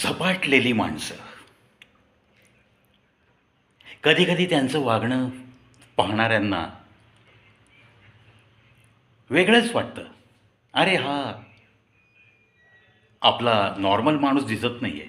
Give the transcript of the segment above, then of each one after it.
झपाटलेली माणसं. कधीकधी त्यांचं वागणं पाहणाऱ्यांना वेगळंच वाटतं. अरे हा आपला नॉर्मल माणूस दिसत नाही आहे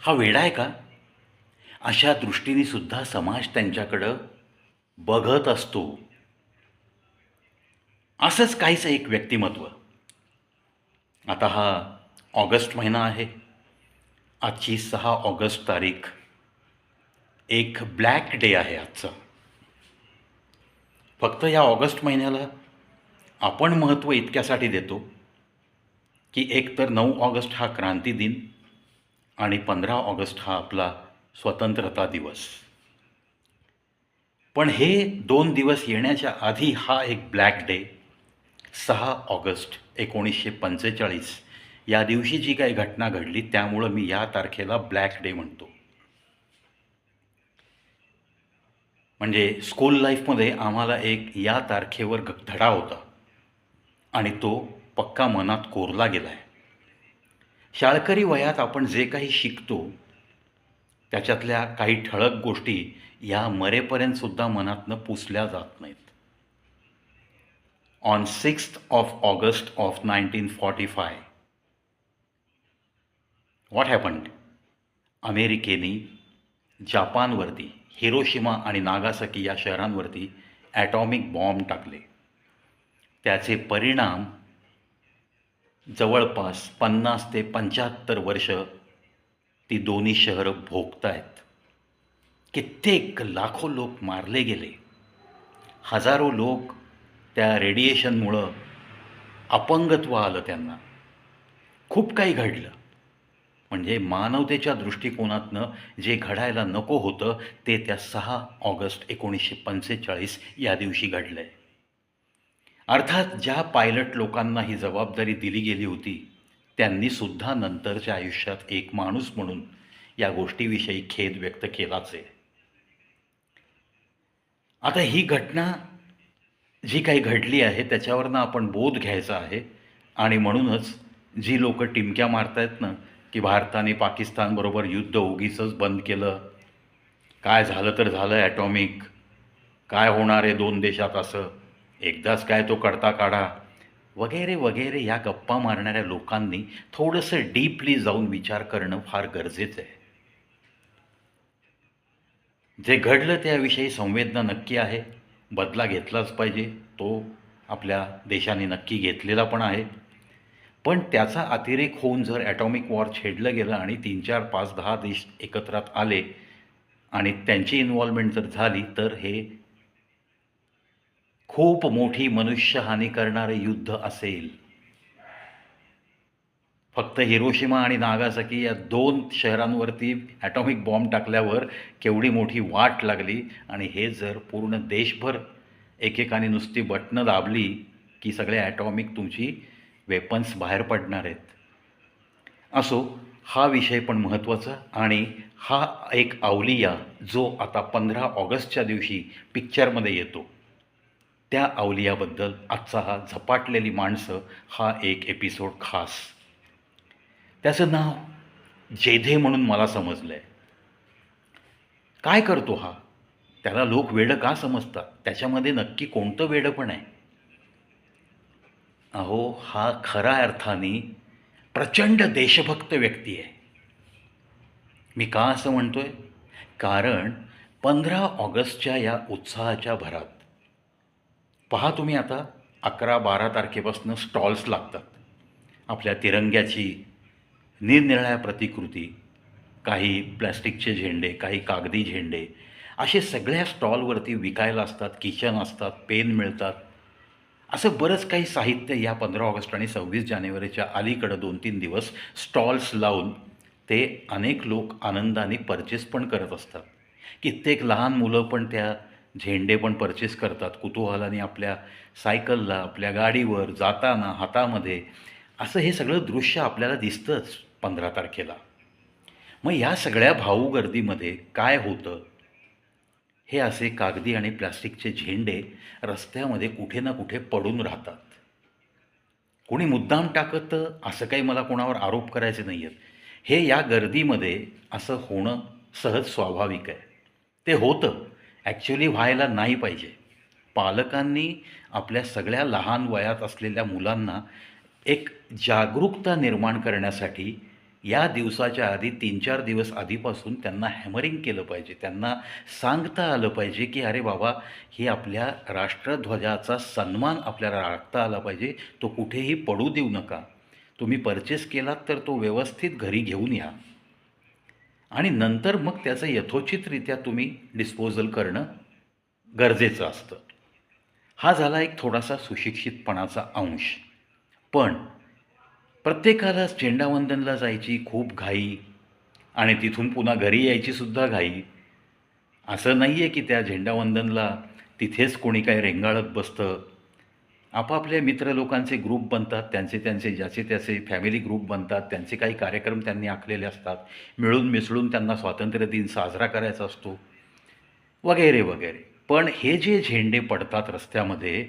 हा वेडा आहे का? अशा दृष्टीने सुद्धा समाज त्यांच्याकडं बघत असतो. असंच काहीच एक व्यक्तिमत्व. आता हा ऑगस्ट महिना आहे. आजची सहा ऑगस्ट तारीख. एक ब्लॅक डे आहे आजचा. फक्त या ऑगस्ट महिन्याला आपण महत्त्व इतक्यासाठी देतो की एक तर नऊ ऑगस्ट हा क्रांती दिन आणि पंधरा ऑगस्ट हा आपला स्वतंत्रता दिवस. पण हे दोन दिवस येण्याच्या आधी हा एक ब्लॅक डे सहा ऑगस्ट एकोणीसशे पंचेचाळीस. या दिवशी जी काही घटना घडली त्यामुळं मी या तारखेला ब्लॅक डे म्हणतो. म्हणजे स्कूल लाईफमध्ये आम्हाला एक या तारखेवर ग- धडा होता. आणि तो पक्का मनात कोरला गेला आहे शाळकरी वयात आपण जे काही शिकतो त्याच्यातल्या काही ठळक गोष्टी या मरेपर्यंतसुद्धा मनातनं पुसल्या जात नाहीत. On sixth of August of nineteen forty five what happened अमेरिकेने जापानवरती हिरोशिमा आणि नागासाकी या शहरांवरती ॲटॉमिक बॉम्ब टाकले. त्याचे परिणाम जवळपास पन्नास ते पंच्याहत्तर वर्ष ती दोन्ही शहरं भोगत आहेत कित्येक लाखो लोक मारले गेले. हजारो लोक त्या रेडिएशनमुळं अपंगत्व आलं त्यांना. खूप काही घडलं. म्हणजे मानवतेच्या दृष्टिकोनातनं जे घडायला नको होतं ते त्या सहा ऑगस्ट एकोणीसशे पंचेचाळीस या दिवशी घडलं आहे अर्थात ज्या पायलट लोकांना ही जबाबदारी दिली गेली होती त्यांनी सुद्धा नंतरच्या आयुष्यात एक माणूस म्हणून या गोष्टीविषयी खेद व्यक्त केलाच आहे. आता ही घटना जी काही घडली आहे त्याच्यावरनं आपण बोध घ्यायचा आहे आणि म्हणूनच जी लोक टिमक्या मारतायत ना की भारताने पाकिस्तानबरोबर युद्ध उगीचंच बंद केलं. काय झालं तर झालं ॲटॉमिक. काय होणार आहे दोन देशात असं? एकदाच काय तो करता काढा. वगैरे वगैरे या गप्पा मारणाऱ्या लोकांनी थोडंसं डीपली जाऊन विचार करणं फार गरजेचं आहे. जे घडलं त्याविषयी संवेदना नक्की आहे. बदला घेतलाच पाहिजे. तो आपल्या देशाने नक्की घेतलेला पण आहे. पण त्याचा अतिरेक होऊन जर ॲटॉमिक वॉर छेडलं गेलं आणि तीन चार पाच दहा देश एकत्रात आले आणि त्यांची इन्व्हॉल्वमेंट जर झाली तर हे खूप मोठी मनुष्यहानी करणारे युद्ध असेल. फक्त हिरोशिमा आणि नागासाकी या दोन शहरांवरती ॲटॉमिक बॉम्ब टाकल्यावर केवढी मोठी वाट लागली आणि हे जर पूर्ण देशभर एकेकाने नुसती बटणं दाबली की सगळे ॲटॉमिक तुमची वेपन्स बाहेर पडणार आहेत. असो हा विषय पण महत्त्वाचा आणि हा एक अवलिया जो आता पंधरा ऑगस्टच्या दिवशी पिक्चरमध्ये येतो. त्या अवलियाबद्दल आजचा हा झपाटलेली माणसं हा एक एपिसोड खास. त्याचं नाव जेधे म्हणून मला समजलं आहे काय करतो हा? त्याला लोक वेडं का समजतात? त्याच्यामध्ये नक्की कोणतं वेडं पण आहे? अहो हा खऱ्या अर्थाने प्रचंड देशभक्त व्यक्ती आहे. मी का असं म्हणतो आहे कारण पंधरा ऑगस्टच्या या उत्साहाच्या भरात पहा तुम्ही आता अकरा बारा तारखेपासून स्टॉल्स लागतात. आपल्या तिरंग्याची निरनिराळ्या प्रतिकृती काही प्लॅस्टिकचे झेंडे काही कागदी झेंडे असे सगळ्या स्टॉलवरती विकायला असतात किचन असतात पेन मिळतात. असं बरंच काही साहित्य या पंधरा ऑगस्ट आणि सव्वीस जानेवारीच्या अलीकडं दोन तीन दिवस स्टॉल्स लावून ते अनेक लोक आनंदाने परचेस पण करत असतात. कित्येक लहान मुलं पण त्या झेंडे पण परचेस करतात कुतूहलाने आपल्या सायकलला आपल्या गाडीवर जाताना हातामध्ये. असं हे सगळं दृश्य आपल्याला दिसतंच पंधरा तारखेला. मग या सगळ्या भाऊगर्दीमध्ये काय होतं? हे असे कागदी आणि प्लास्टिकचे झेंडे रस्त्यामध्ये कुठे ना कुठे पडून राहतात. कोणी मुद्दाम टाकत असं काही मला कोणावर आरोप करायचे नाही आहेत हे या गर्दीमध्ये असं होणं सहज स्वाभाविक आहे. ते होतं. ॲक्च्युली व्हायला नाही पाहिजे. पालकांनी आपल्या सगळ्या लहान वयात असलेल्या मुलांना एक जागरूकता निर्माण करण्यासाठी या दिवसाच्या आधी तीन चार दिवस आधीपासून त्यांना हॅमरिंग केलं पाहिजे. त्यांना सांगता आलं पाहिजे की अरे बाबा हे आपल्या राष्ट्रध्वजाचा सन्मान आपल्याला राखता आला पाहिजे. तो कुठेही पडू देऊ नका. तुम्ही परचेस केलात तर तो व्यवस्थित घरी घेऊन या. आणि नंतर मग त्याचं यथोचितरित्या तुम्ही डिस्पोजल करणं गरजेचं असतं. हा झाला एक थोडासा सुशिक्षितपणाचा अंश. पण प्रत्येकाला झेंडावंदनला जायची खूप घाई आणि तिथून पुन्हा घरी यायचीसुद्धा घाई. असं नाही आहे की त्या झेंडावंदनला तिथेच कोणी काही रेंगाळत बसतं. आपापल्या मित्र लोकांचे ग्रुप बनतात त्यांचे त्यांचे ज्याचे त्याचे फॅमिली ग्रुप बनतात त्यांचे काही कार्यक्रम त्यांनी आखलेले असतात. मिळून मिसळून त्यांना स्वातंत्र्य दिन साजरा करायचा असतो. वगैरे वगैरे. पण हे जे झेंडे पडतात रस्त्यामध्ये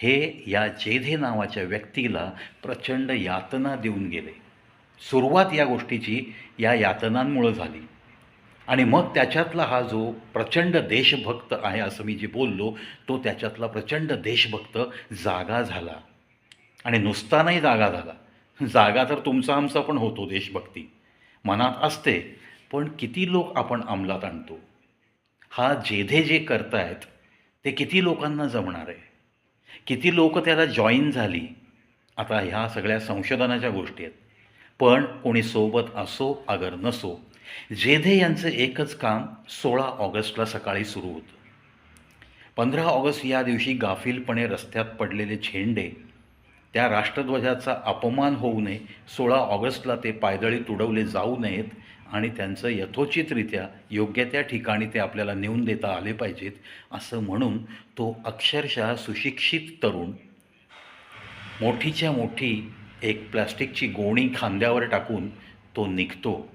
हे या जेधे नावाच्या व्यक्तीला प्रचंड यातना देऊन गेले. सुरुवात या गोष्टीची या यातनांमुळं झाली. आणि मग त्याच्यातला हा जो प्रचंड देशभक्त आहे असं मी जे बोललो तो त्याच्यातला प्रचंड देशभक्त जागा झाला. आणि नुसता नाही जागा झाला. जागा तर तुमचा आमचा पण होतो देशभक्ती. मनात असते पण किती लोक आपण अंमलात आणतो? हा जेधे जे करतायत ते किती लोकांना जमणार आहे? किती लोक त्याला जॉईन झाली? आता ह्या सगळ्या संशोधनाच्या गोष्टी आहेत. पण कोणी सोबत असो अगर नसो जेधे यांचं एकच काम सोळा ऑगस्टला सकाळी सुरू होतं. पंधरा ऑगस्ट या दिवशी गाफीलपणे रस्त्यात पडलेले झेंडे त्या राष्ट्रध्वजाचा अपमान होऊ नये सोळा ऑगस्टला ते पायदळी तुडवले जाऊ नयेत आणि त्यांचं यथोचितरित्या योग्य त्या ठिकाणी ते आपल्याला नेऊन देता आले पाहिजेत असं म्हणून तो अक्षरशः सुशिक्षित तरुण मोठीच्या मोठी एक प्लास्टिकची गोणी खांद्यावर टाकून तो निघतो.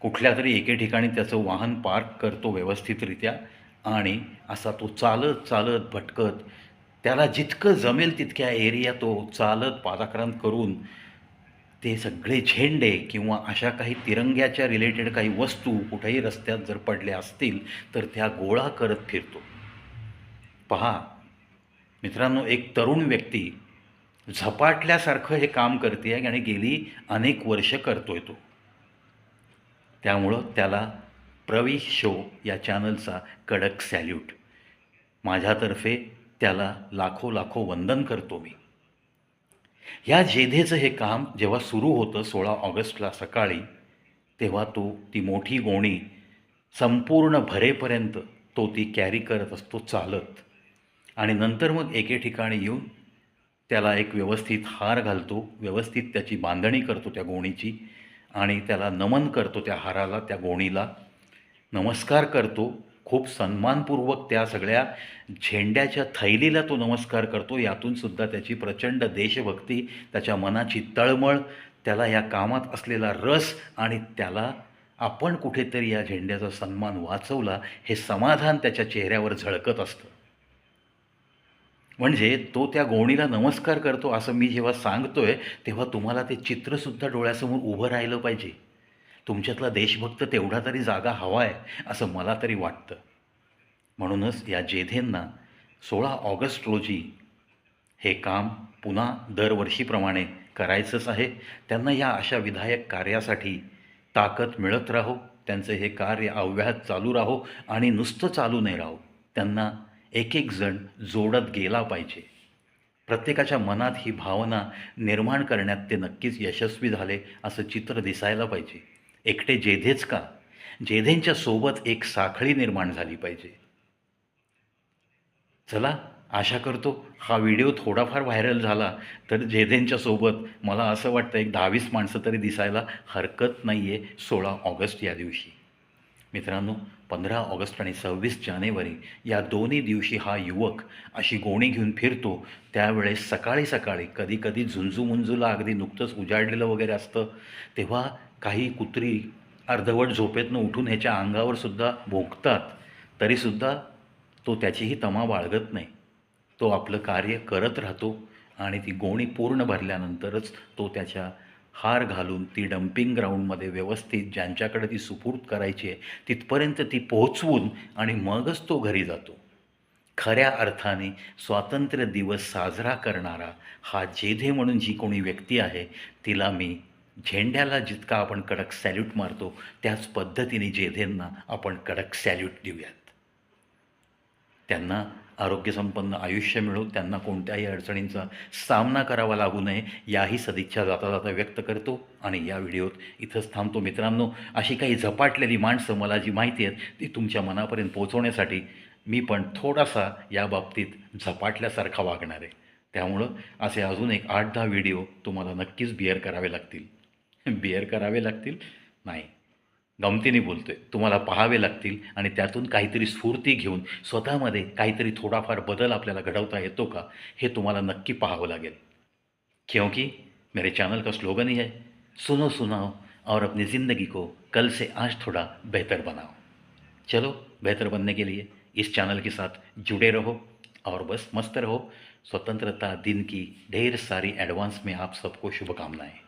कुठल्या तरी एके ठिकाणी त्याचं वाहन पार्क करतो व्यवस्थितरित्या आणि असा तो चालत चालत भटकत त्याला जितकं जमेल तितक्या एरिया तो चालत पादाक्रांत करून ते सगळे झेंडे किंवा अशा काही तिरंग्याच्या रिलेटेड काही वस्तू कुठेही रस्त्यात जर पडल्या असतील तर त्या गोळा करत फिरतो. पहा मित्रांनो एक तरुण व्यक्ती झपाटल्यासारखं हे काम करते आहे आणि गेली अनेक वर्ष करतोय तो. त्यामुळं त्याला प्रवी शो या चॅनलचा कडक सॅल्यूट माझ्यातर्फे त्याला लाखो लाखो वंदन करतो मी. ह्या जेधेचं हे काम जेव्हा सुरू होतं सोळा ऑगस्टला सकाळी तेव्हा तो ती मोठी गोणी संपूर्ण भरेपर्यंत तो ती कॅरी करत असतो चालत. आणि नंतर मग एके ठिकाणी येऊन त्याला एक व्यवस्थित हार घालतो व्यवस्थित त्याची बांधणी करतो त्या गोणीची आणि त्याला नमन करतो त्या हाराला त्या गोणीला. नमस्कार करतो. खूप सन्मानपूर्वक त्या सगळ्या झेंड्याच्या थैलीला तो नमस्कार करतो. यातून सुद्धा त्याची प्रचंड देशभक्ती त्याच्या मनाची तळमळ त्याला या कामात असलेला रस आणि त्याला आपण कुठेतरी या झेंड्याचा सन्मान वाचवला हे समाधान त्याच्या चेहऱ्यावर झळकत असतं. म्हणजे तो त्या गोणीला नमस्कार करतो असं मी जेव्हा सांगतोय तेव्हा तुम्हाला ते चित्रसुद्धा डोळ्यासमोर उभं राहिलं पाहिजे. तुमच्यातला देशभक्त तेवढा तरी जागा हवा आहे असं मला तरी वाटतं. म्हणूनच या जेधेंना सोळा ऑगस्ट रोजी हे काम पुन्हा दरवर्षीप्रमाणे करायचंच आहे. त्यांना या अशा विधायक कार्यासाठी ताकद मिळत राहो त्यांचं हे कार्य अव्याहत चालू राहो आणि नुसतं चालू नाही राहो. त्यांना एक एक जण जोडत गेला पाहिजे. प्रत्येकाच्या मनात ही भावना निर्माण करण्यात ते नक्कीच यशस्वी झाले असं चित्र दिसायला पाहिजे. एकटे जेधेच का? जेधेंच्या सोबत एक साखळी निर्माण झाली पाहिजे. चला आशा करतो हा व्हिडिओ थोडाफार व्हायरल झाला तर जेधेंच्या सोबत मला असं वाटतं एक दहावीस माणसं तरी दिसायला हरकत नाही आहे सोळा ऑगस्ट या दिवशी. मित्रांनो पंधरा ऑगस्ट आणि सव्वीस जानेवारी या दोन्ही दिवशी हा युवक अशी गोणी घेऊन फिरतो. त्यावेळेस सकाळी सकाळी कधी कधी झुंजूमुंजूला अगदी नुकतंच उजाडलेलं वगैरे असतं. तेव्हा काही कुत्री अर्धवट झोपेतनं उठून ह्याच्या अंगावर सुद्धा भोगतात तरीसुद्धा तो त्याचीही तमा बाळगत नाही. तो आपलं कार्य करत राहतो आणि ती गोणी पूर्ण भरल्यानंतरच तो त्याच्या हार घालून ती डम्पिंग ग्राउंडमध्ये व्यवस्थित ज्यांच्याकडे ती सुपूर्द करायची आहे तिथपर्यंत ती पोहोचवून आणि मगच तो घरी जातो. खऱ्या अर्थाने स्वातंत्र्य दिवस साजरा करणारा हा जेधे म्हणून जी कोणी व्यक्ती आहे तिला मी झेंड्याला जितका आपण कडक सॅल्यूट मारतो त्याच पद्धतीने जेधेंना आपण कडक सॅल्यूट देऊयात. त्यांना आरोग्यसंपन्न आयुष्य मिळो त्यांना कोणत्याही अडचणींचा सामना करावा लागू नये याही सदिच्छा जाता जाता व्यक्त करतो आणि या व्हिडिओत इथंच थांबतो मित्रांनो. अशी काही झपाटलेली माणसं मला जी माहिती आहेत ती तुमच्या मनापर्यंत पोहोचवण्यासाठी मी पण थोडासा या बाबतीत झपाटल्यासारखा वागणार आहे. त्यामुळं असे अजून एक आठ दहा व्हिडिओ तुम्हाला नक्कीच बिअर करावे लागतील. बिअर करावे लागतील? नाही. गमतीने बोलतो आहे तुम्हाला पाहावे लागतील आणि त्यातून काहीतरी स्फूर्ती घेऊन स्वतःमध्ये काहीतरी थोडाफार बदल आपल्याला घडवता येतो का, हे तुम्हाला नक्की पाहावं लागेल. क्योंकि मेरे चैनल का स्लोगन ही है. सुनो, सुनाओ और अपनी ज़िंदगी को कल से आज थोड़ा बेहतर बनाओ. चलो, बेहतर बनने के लिए इस चैनल के साथ जुड़े रहो और बस मस्त रहो. स्वतंत्रता दिन की ढेर सारी एडवांस में आप सबको शुभकामनाएँ.